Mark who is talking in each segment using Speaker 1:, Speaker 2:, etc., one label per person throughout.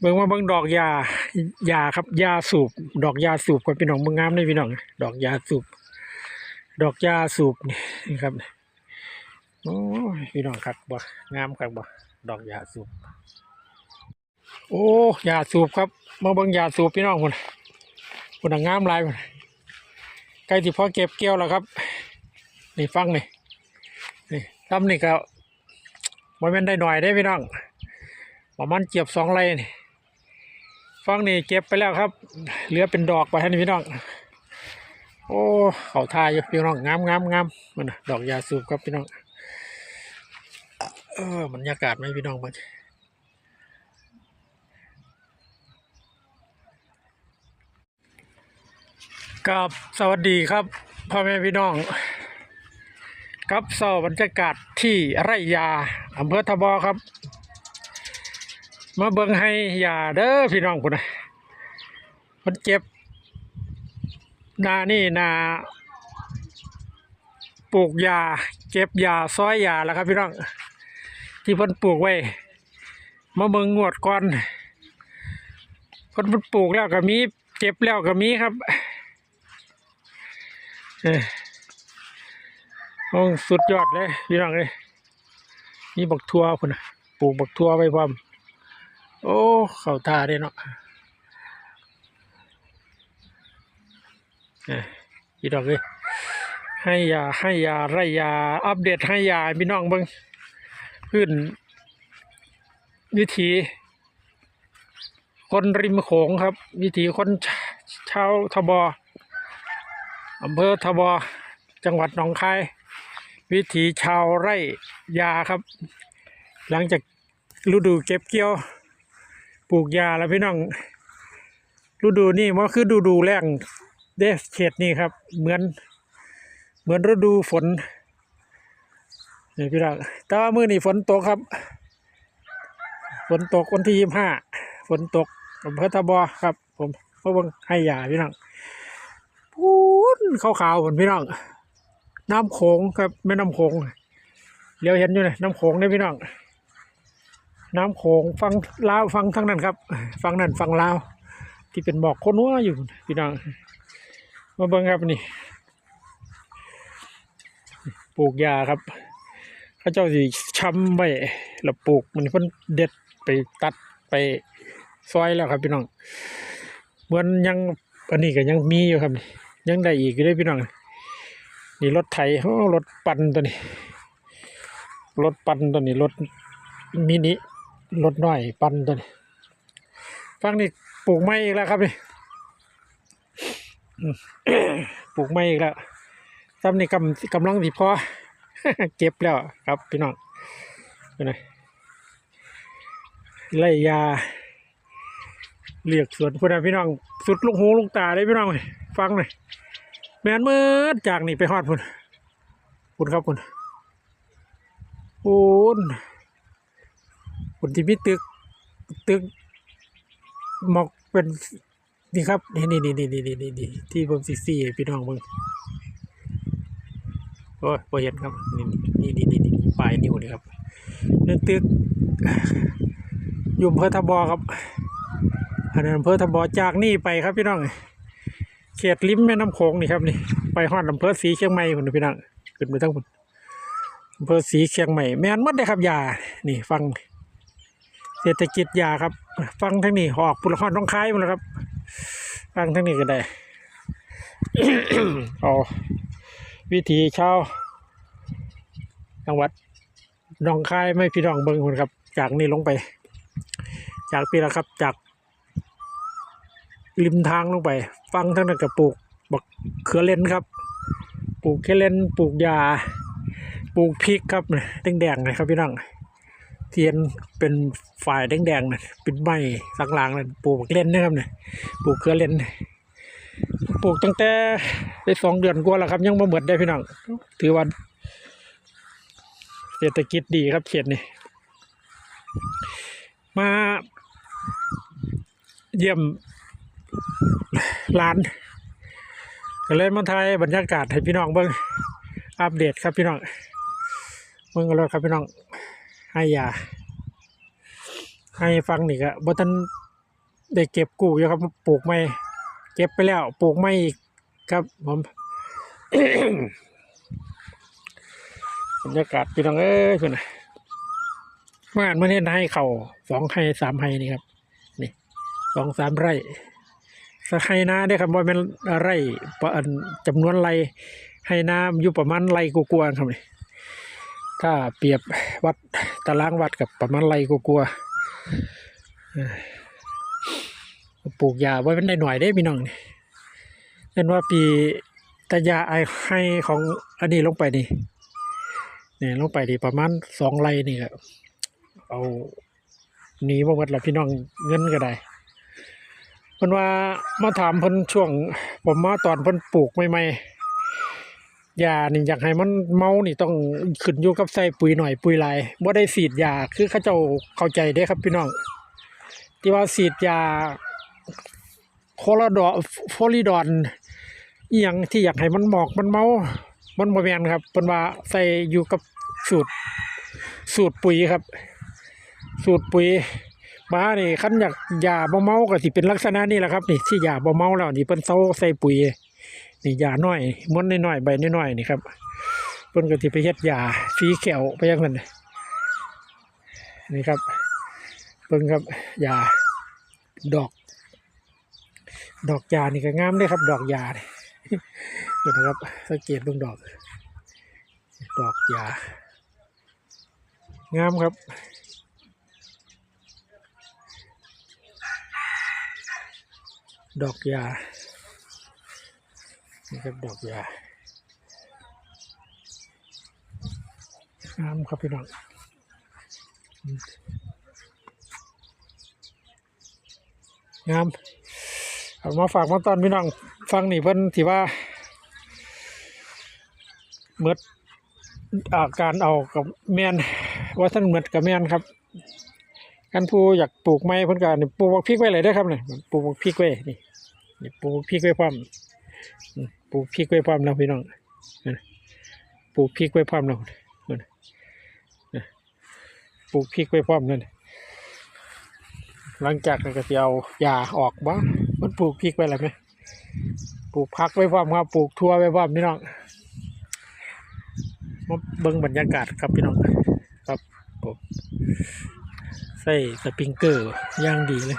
Speaker 1: เบิ่งว่าเบิ่งดอกยายาครับยาสูบ ดอกยาสูบก่อนพี่น้องเบิ่งงามเลยพี่น้องดอกยาสูบ ดอกยาสูบนี่ครับโอ้พี่น้องคักบ่งามคักบ่ดอกยาสูบ โอ้ยาสูบครับมาเบิ่งยาสูบพี่น้องพุ่นพุ่นงามลายพุ่นใกล้ที่พอเก็บเกี่ยวแล้วครับนี่ฟังนี่นี่ทำนี่ก็บ่แม่นได้หน่อยได้พี่น้องประมาณเจียบสองไร่นี่ ฟังนี่เก็บไปแล้วครับ เหลือเป็นดอกไปให้นี่พี่น้อง โอ้เขาทายอยู่พี่น้องงามงามงามมันดอกยาสูบครับพี่น้อง เออบรรยากาศไหมพี่น้องมันกับสวัสดีครับพ่อแม่พี่น้อง ครับเสาบรรยากาศที่ไร่ยาอำเภอทบอครับ มาเบิ่งให้ยาเด้อพี่น้องคนนะมันเจ็บนานี่นาปลูกยาเก็บยาซอยยาแล้วครับพี่น้อง ที่เพิ่นปลูกไว้ มาเบิ่งงวดก่อนเพิ่นปลูกแล้วก็มีเก็บแล้วก็มีครับเออโอ้สุดยอดเลยพี่น้องเลยมีบักทัวพุ่นะปลูกบักทัวไว้พร้อม โอ้เข้าท่าเด้เนาะอ้ยพี่น้องเลยให้ยาให้ยาไรยา อัปเดตให้ยาพี่น้องเบิ่งขึ้น วิถีคนริมโขงครับ วิถีคนชาวทบออำเภอทบอจังหวัดหนองคาย วิถีชาวไร่ยาครับ หลังจากฤดูเก็บเกี่ยว ปลูกยาแล้วพี่น้องฤดูนี่มันคือฤดูแล้งเดสเขตนี่ครับ เหมือน เหมือนฤดูฝนนี่พี่น้องแต่ว่ามื้อนี้ฝนตกครับ ฝนตกวันที่ยี่ห้าฝนตกอำเภอทบอครับ ผมเพราะว่าให้ยาพี่น้องพูนขาวๆผมพี่น้องน้ำโขงครับแม่น้ำโขงเลี้ยวเห็นอยู่เลยน้ำโขงเนี่ยพี่น้อง น้ำโขงฟังลาวฟังทั้งนั้นครับ ฟังนั่นฟังลาว ที่เป็นหมอกคนวัวอยู่พี่น้องมาเบิ่งครับนี่ปลูกยาครับเขาเจ้าสิช้ำไว้แล้วปลูกมันเพิ่นเด็ดไปตัดไปซอยแล้วครับพี่น้องเหมือนยังอันนี้ก็ยังมีอยู่ครับนี่ยังได้อีกอยู่เลยพี่น้องนี่รถไถรถปั่นตัวนี้รถปั่นตัวนี้รถมินิ รถน้อยปันตัวนี้ฟังนี่ปลูกไม้อีกแล้วครับนี่ปลูกไม่อีกแล้วซ้ำนี่กำกำลังสิพอเก็บแล้วครับพี่น้องเป็นไงไล่ยาเรียกสวนพุ่นะพี่น้อง สุดลูกหูลูกตาเลยพี่น้องฟังหน่อยแมนเมื่อจากนี่ไปฮอดพุ่นพุ่นครับพุ่นพุ่น พุ่นที่มีตึกตึกหมอกเป็นนี่ครับนี่นี่นี่นี่นี่นี่นี่นี่ที่ผมซีซีพี่น้องเบิ่งโอ้ยพอเห็นครับนี่นี่นี่นี่นี่ปลายนิ้วนี่ครับนั่นตึกอยู่อำเภอทบอครับอันนั้นอำเภอทบอจากนี่ไปครับพี่น้องเขตริมแม่น้ำโขงนี่ครับนี่ไปฮอดอำเภอสีเชียงใหม่คุณพี่น้องขึ้นไปทั้งหมดอำเภอสีเชียงใหม่แม่นหมดเลยครับยานี่ฟัง เศรษฐกิจยาครับ ฟังทั้งนี้หอกปุรหอนต้องคายหมดแล้วครับ ฟังทั้งนี้ก็ได้เอาวิธีชาวจังหวัดหนองคายไม่พี่น้องเบิ้งคนครับ จากนี่ลงไป จากพี่ละครับจาก ริมทางลงไป ฟังทั้งนั้นกับปลูกบักเขือเลนครับ ปลูกเคเลนปลูกยา ปลูกพริกครับเนี่ยแดงๆเลยครับพี่น้อง เทียนเป็นฝ่ายแดงๆนะเป็นไม้สังลางนะปลูกเล่นนะครับเนี่ยปลูกเครือเล่นปลูกตั้งแต่ได้สองเดือนกว่าแล้วครับ ยังมาเหมือนได้พี่น้องถือว่าเศรษฐกิจดีครับเขตนี่มาเยี่ยมร้านก็เลยมาถ่ายบรรยากาศให้พี่น้องเบิ่งอัปเดตครับพี่น้องเบิ่งกันเลยครับพี่น้อง ให้ยาให้ฟังนี่ก็บ่ทันได้เก็บกู้อยู่ครับปลูกไม่เก็บไปแล้วปลูกไม่อีกครับผมบรรยากาศพี่น้องเอ้ยเพื่อนน่ะมื่อวานเมื่อนี้ให้เข่าสองไห้สามไห้นี่ครับ นี่สองสามไร่สไห้นาได้ครับว่าเป็นไร่ประอันจำนวนไร่ให้น้ำอยู่ประมาณไร่กลัวาๆครับนี่ ถ้าเปรียบวัดตารางวัดกับประมาณไรกลัวๆปลูกยาไว้เป็นได้หน่อยได้พี่น้องนี่เห็นว่าปีแต่ยาไอให้ของอันนี้ลงไปนี่เนี่ยลงไปดีประมาณสองไรนี่ครับเอาหนีมาหมดแล้วพี่น้องเงินก็ได้เพิ่นว่ามาถามเพิ่นช่วง ผมมาตอนเพิ่นปลูกใหม่ๆ ยานี่อยากให้มันเมานี่ต้องขึ้นอยู่กับใส่ปุ๋ยหน่อยปุ๋ยลายบ่ได้ฉีดยาคือเขาเจ้าเข้าใจเด้ครับพี่น้องที่ว่าฉีดยาโคลาดอโฟลิดอนอีหยังที่อยากให้มันหมอกมันเมา มันบ่แม่นครับเพิ่นว่าใส่อยู่กับสูตร สูตรปุ๋ยครับ สูตรปุ๋ยบ้านี่คันอยากยาบ่เมาก็สิเป็นลักษณะนี้แหละครับนี่ที่ยาบ่เมาแล้วนี่เพิ่นเซาใส่ปุ๋ย นี่ยาน้อยม้วนน้อยๆใบน้อยๆนี่ครับเพิ่นก็สิไปเฮ็ดยาสีเขียวไปย่างนั้นนี่ครับเพิ่นครับยาดอก ดอกยานี่ก็งามเด้ครับ ดอกยาเนี่เดี๋ยนะครับสังเกตเบิ่งดอก ดอกยางามครับดอกยา ครับดอกยางามครับพี่น้องงามเอามาฝากมาตอนพี่น้องฟังนี่เพิ่นที่ว่าเมื่ออาการเอากับแมนว่าท่านเหมือนกับแมนครับกันผู้อยากปลูกไม้เพิ่นก็นี่ปลูกบักพริกไว้เลยได้ครับเนี่ยปลูกบักพริกไว้นี่ปลูกพริกไว้พร้อม ปลูกพริกไว้พร้อมแล้วพี่น้องปลูกพริกไว้พร้อมแล้วนั่นนะปลูกพริกไว้พร้อมนั่นหลังจากนั้นก็จะเอาหญ้าออกบ้างมันปลูกพริกไว้แล้วไหมปลูกผักไว้พร้อมครับปลูกทั่วไว้พร้อมพี่น้องมาเบิ่งบรรยากาศครับพี่น้องครับผมใส่สปริงเกอร์ย่างดีเลย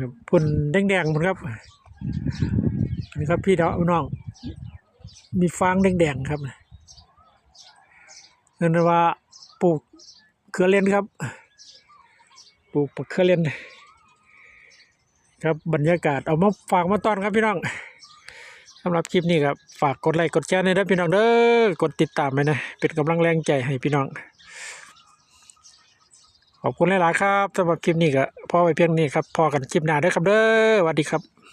Speaker 1: ครับพุ่นแดงๆพุ่นครับ นี่ครับพี่ดาน้อง มีฟางแดงๆครับเรียกว่าปลูกเครือเลนครับ ปลูกเครือเลนครับบรรยากาศเอามาฝากมาตอนครับพี่น้องสำหรับคลิปนี้ครับฝากกดไลค์กดแชร์ในอยเด้อพี่น้องเด้อกดติดตามไปนะเป็นกำลังแรงใจให้พี่น้องขอบคุณหลายๆครับสำหรับคลิปนี้ก็พอไว้เพียงนี้ครับพอกันคลิปหน้าด้อครับเด้อสวัสดีครับ